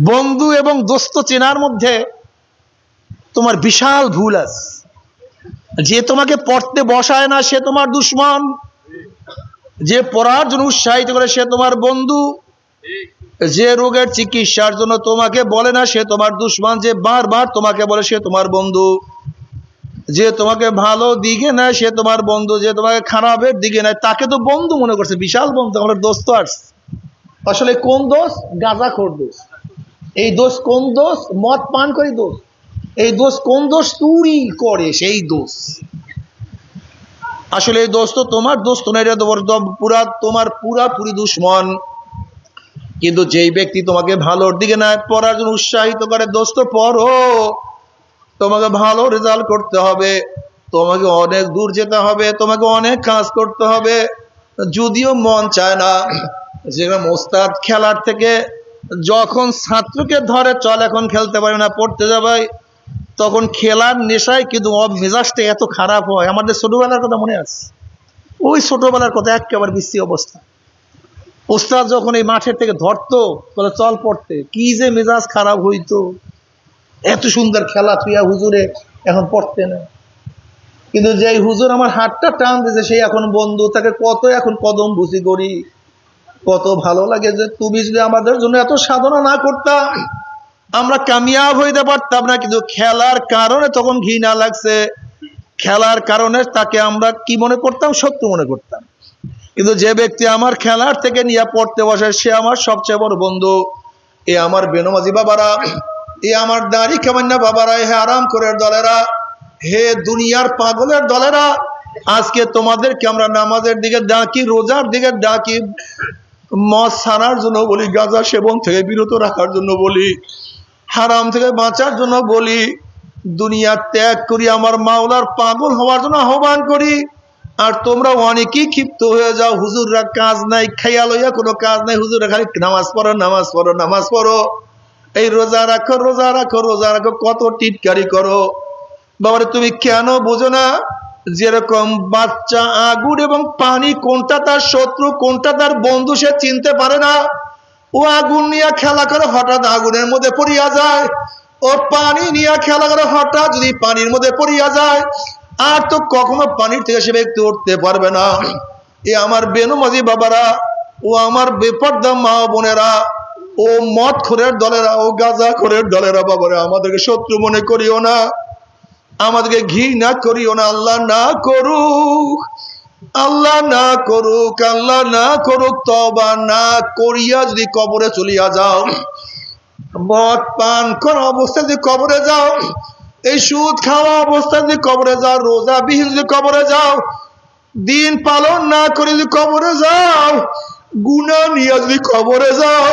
বন্ধু এবং দোস্ত চেনার মধ্যে তোমার বিশাল ভুল আছে। যে তোমাকে পড়তে বসায় না, সে তোমার দুশ্মন। যে পড়ার জন্য উৎসাহিত করে, সে তোমার বন্ধু। যে রোগের চিকিৎসার জন্য তোমাকে বলে না, সে তোমার দুশ্মন। যে বারবার তোমাকে বলে, সে তোমার বন্ধু। যে তোমাকে ভালো দিকে নেয়, সে তোমার বন্ধু। যে তোমাকে খারাপের দিকে নেয়, তাকে তো বন্ধু মনে করছে। বিশাল বন্ধু আমার দোস্ত আসছে আসলে কোন দোষ গাঁজাখোর দোষ এই দোষ কোন দোষ? মদ পান করে দোষ। এই দোষ কোন দোষ? চুরি করে, সেই দোষ। আসলে এই দোষ তো তোমার, দোষ তো না, এটা পুরা তোমার পুরাপুরি দুশ্মন। কিন্তু যেই ব্যক্তি তোমাকে ভালোর দিকে না পড়ার জন্য উৎসাহিত করে দোস্ত পড়ো। তোমাকে ভালো রেজাল্ট করতে হবে। তোমাকে অনেক দূর যেতে হবে, তোমাকে অনেক কাজ করতে হবে। যদিও মন চায় না যেরকম ওস্তাদ খেলার থেকে যখন ছাত্রকে ধরে, চল এখন খেলতে পারে না, পড়তে যাবাই তখন খেলার নেশায় কিন্তু মেজাজটা এত খারাপ হয়। আমাদের ছোটবেলার কথা মনে আছে? ওই ছোটবেলার কথা একেবারে বিশ্রী অবস্থা। ওস্তাদ যখন এই মাঠের থেকে ধরতো, বলে, চল পড়তে। কি যে মেজাজ খারাপ হইতো। এত সুন্দর খেলা তুই হুজুরে এখন পড়তে না। কিন্তু যে হুজুর আমার হাতটা টান দিয়েছে সেই এখন বন্ধু, তাকে কত এখন কদম বুঝি করি কত ভালো লাগে যে তুমি যদি আমাদের জন্য এত সাধনা না করতা, আমরা কামিয়াব হইতে পারতাম না, কিন্তু খেলার কারণে তখন ঘৃণা লাগছে। খেলার কারণে তাকে আমরা কি মনে করতাম? সত্য মনে করতাম। কিন্তু যে ব্যক্তি আমার খেলার থেকে নিয়ে পড়তে বসে, সে আমার সবচেয়ে বড় বন্ধু। এ আমার বেনমাজি বাবারা, এ আমার দাড়ি কামান্না বাবারা, হে আরাম করে দলেরা, হে দুনিয়ার পাগলের দলেরা, আজকে তোমাদেরকে আমরা নামাজের দিকে ডাকি, রোজার দিকে ডাকি মদ ছাড়ার জন্য বলি, গাঁজা সেবন থেকে বিরত রাখার জন্য বলি, হারাম থেকে বাঁচার জন্য বলি, দুনিয়া ত্যাগ করি, আমার মাওলার পাগল হওয়ার জন্য আহ্বান করি। আর তোমরা অনেকেই ক্ষিপ্ত হয়ে যাও, হুজুররা কাজ নাই খেয়াল হইয়া কোনো কাজ নাই, হুজুররা খালি নামাজ পড়ো নামাজ পড়ো নামাজ পড়ো। এই রোজা রাখো রোজা রাখো রোজা রাখো, কত টিটকারি করো। বাবারে, তুমি কেন বোঝো না? যেরকম বাচ্চা আগুন এবং পানি, কোনটা তার শত্রু, কোনটা তার বন্ধু সে চিনতে পারে না। ও আগুন নিয়ে খেলা করে, হঠাৎ আগুনের মধ্যে পড়িয়া যায়। ও পানি নিয়ে খেলা করে, হঠাৎ যদি পানির মধ্যে পড়িয়া যায়, আর তো কখনো পানির থেকে সে ব্যক্তি উঠতে পারবে না। এ আমার বেনুমাজি বাবারা, ও আমার বেপর্দা মা বোনেরা, ও মদ খোরের দলেরা, ও গাঁজা খোরের দলেরা বাবারা, আমাদেরকে শত্রু মনে করিও না। আমাদেরকে ঘি না করিও না, আল্লাহ না করুক। আল্লাহ না করুক, আল্লাহ না করুক তবা না করিয়া যদি কবরে চলিয়া যাও, মদ পান করা অবস্থায় যদি কবরে যাও, এই সুদ খাওয়া অবস্থায় যদি কবরে যাও, রোজা বিহীন যদি কবরে যাও, দিন পালন না করে যদি কবরে যাও গুণা নিয়ে যদি কবরে যাও।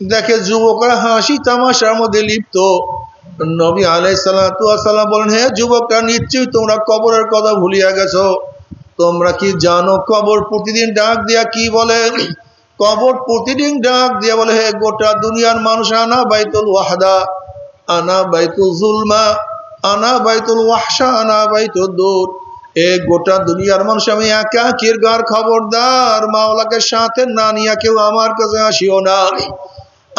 দেখে যুবকরা হাসি তামাশার মধ্যে লিপ্ত। নবী আলাইসালাম বলেন, হে যুবকরা, নিশ্চয়ই তোমরা কবরের কথা ভুলিয়া গেছো। তোমরা কি জানো কবর প্রতিদিন ডাক দিয়া কি বলে? কবর প্রতিদিন ডাক দিয়া বলে, হে গোটা দুনিয়ার মানুষ, আনা বাইতুল ওয়াহদা, আনা বাইতুল জুলমা, আনা বাইতুল ওয়াহশা, আনা বাইতুল দূর। এ গোটা দুনিয়ার মানুষ, আমি একা কিরগার খবরদার, মাওলাকে সাথে না নিয়া কেউ আমার কাছে আসিও না।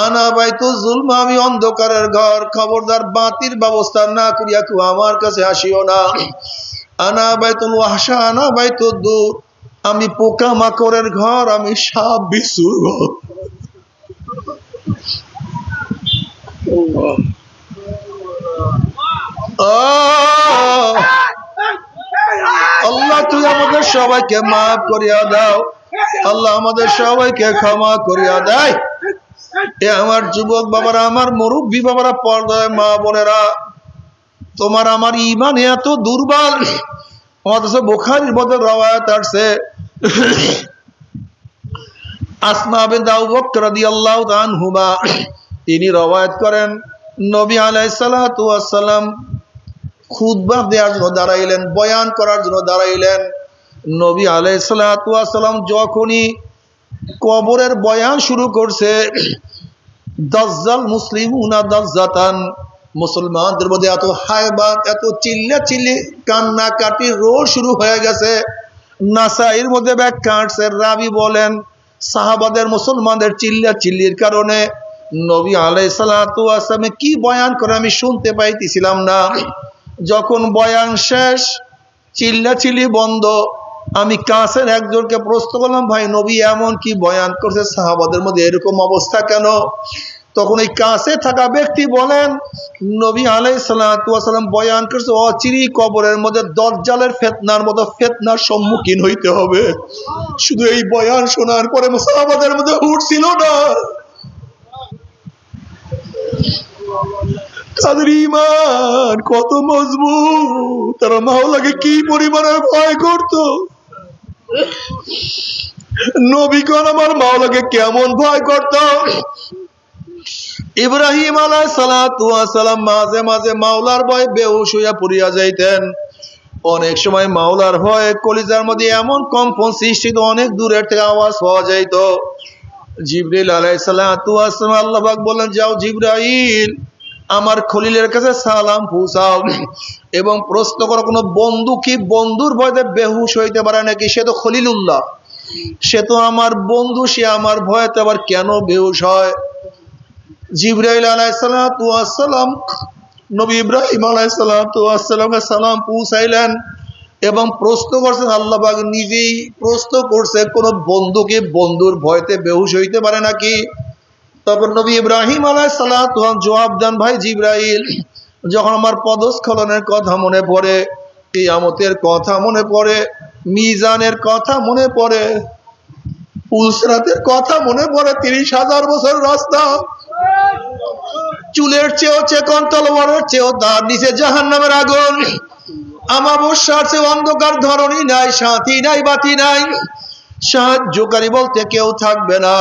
আনা বাইতুল জুলমা, আমি অন্ধকারের ঘর, খবরদার বাতির ব্যবস্থা না করিয়া কেউ আমার কাছে আসিও না। আনা বাইতুল ওয়াহশা, আনা বাইতুল দূর, আমি পোকা মাকড়ের ঘর, আমি সাপ বিশুর ঘর! আল্লাহ, তুই আমাদের সবাইকে মাফ করিয়া দাও। আল্লাহ আমাদের সবাইকে ক্ষমা করিয়া দেয়। এ আমার যুবক বাবারা, আমার মুরব্বী বাবারা, পর্দায় মা বোনেরা, তোমার আমার ইমান এত দুর্বল। অথচ বোখারির মধ্যে রওয়ায়াত আসছে। আসমা বিন রাদিয়াল্লাহু আনহুমা, তিনি রওয়ায়াত করেন। নবী আলাইহিস সালাতু ওয়াস সালাম খুতবা দেওয়ার জন্য দাঁড়াইলেন, বয়ান করার জন্য দাঁড়াইলেন। নবী আলাইহিস সালাতু ওয়াস সালাম যখনই কবরের বয়ান শুরু করছে দাজ্জাল মুসলিম উনা দাজ্জাতান। মুসলমানদের মধ্যে এত হায়বাত, এত চিল্লা চিল্লি কান্না কাটি রোল শুরু হয়ে গেছে। নাসাইর মধ্যে ব্যাখ্যা রাবি বলেন, সাহাবাদের মুসলমানদের চিল্লা চিল্লির কারণে নবী আলাই সালামে কি বয়ান করে আমি শুনতে পাইতেছিলাম না। যখন বয়ান শেষ চিল্লা চিল্লি বন্ধ আমি কাছের একজনকে প্রশ্ন করলাম, ভাই, নবী এমন কি বয়ান করছে? সাহাবাদের মধ্যে এরকম অবস্থা কেন? তখন এই কাছে থাকা ব্যক্তি বলেন, নবী আলাই সালাম বয়ান করছে, অচিরি কবরের মধ্যে দরজালের ফেতনার মতো ফেতনার সম্মুখীন হইতে হবে। শুধু এই বয়ান শোনার পরে সাহাবাদের মধ্যে উঠছিল না। তাদের ইমান কত মজবুত, তারা মাওলাকে কি পরিমাণে ভয় করতো? নবীগণ আমার মাওলাকে কেমন ভয় করত? ইব্রাহিম আলাহ সালাম মাঝে মাঝে মাওলার ভয় বেহুশ হইয়া পড়িয়া যাইতেন। অনেক সময় মাওলার ভয়ে কলিজার মধ্যে এমন কম্পন সৃষ্টি অনেক দূরের থেকে আওয়াজ পাওয়া যাইত। জিবরিল আলাই সালাম আল্লাহাক বললেন, যাও জিব্রাইল আমার খলিলের কাছে সালাম পৌঁছাও। এবং প্রশ্ন করো, কোনো বন্ধু কি বন্ধুর ভয়তে বেহুশ হইতে পারে নাকি? সে তো খলিলুল্লাহ। সে তো আমার বন্ধু, সে আমার ভয়তে আবার কেন বেহুশ হয়? জিব্রাইল আলাইসালাম নবী ইব্রাহিম আলাইসালামকে সালাম পৌঁছাইলেন এবং প্রশ্ন করছেন আল্লাহবাগ নিজেই প্রশ্ন করছে, কোন বন্ধুকে বন্ধুর ভয়তে বেহুশ হইতে পারে নাকি? তারপর নবী ইব্রাহিম আলাই সালাম জবাব দেন, ভাই জিব্রাইল, যখন আমার পদস্খলনের কথা মনে পড়ে, কিয়ামতের কথা মনে পড়ে, মিজানের কথা মনে পড়ে পুলসরাতের কথা মনে পড়ে, তিরিশ হাজার বছর রাস্তা, চুলের চেয়েও চেকন, তলোয়ারের চেয়েও তার নিচে জাহান নামের আগুন আমাবস্যার চেয়ে অন্ধকার ধরনই নাই, সাথী নাই, বাতি নাই, সাহায্যকারী বলতে কেউ থাকবে না।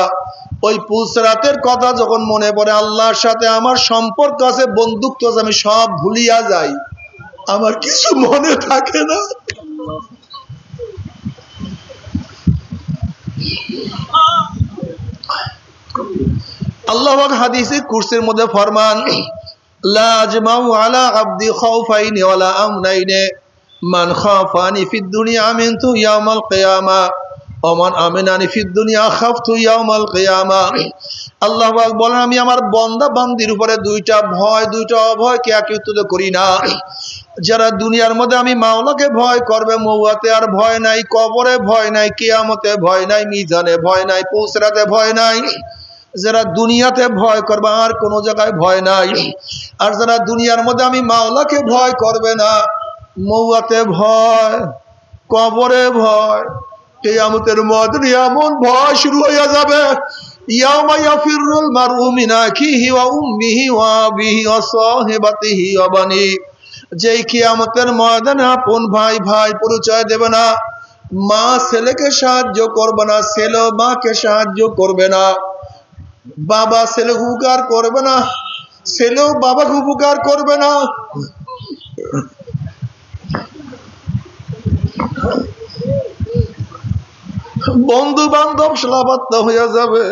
ওই পুলসরাতের কথা যখন মনে পড়ে, আল্লাহর সাথে আমার সম্পর্ক আছে, বন্ধুত্ব আছে, আমি সব ভুলিয়া যাই। আমার কিছু মনে থাকে না। আল্লাহ হাদিসে কুরসির মধ্যে ফরমান, লা আজমাউ আলা আবদি খাউফাইনি ওয়ালা আমনাইনে, মান খাফানি ফিদ দুনিয়া আমিনতু ইয়াউমাল কিয়ামা। ইয়াউমাল কিয়ামা। আল্লাহ বলেন, আমি আমার উপরে দুইটা ভয়, দুইটা করি না। যারা দুনিয়ার মধ্যে আমি মাওলাকে ভয় করবে, মৌয়াতে আর ভয় নাই, কবরে ভয় নাই, কিয়ামতে ভয় নাই, মিজানে ভয় নাই পৌঁছরাতে ভয় নাই। যারা দুনিয়াতে ভয় করবে, আর কোনো জায়গায় ভয় নাই। আর যারা দুনিয়ার মধ্যে আমি মাওলাকে ভয় করবে না, মৌয়াতে ভয়, কবরে ভয় কেয়ামতের মধ্যে এমন ভয় শুরু হইয়া যাবে। ভাই ভাই পরিচয় দেবে না। মা সাহায্য করবে না, ছেলে মাকে সাহায্য করবে না। বাবা ছেলে উপকার করবে না ছেলেও বাবাকে উপকার করবে না। বন্ধু বান্ধব সালাবাত্তা হইয়া যাবে।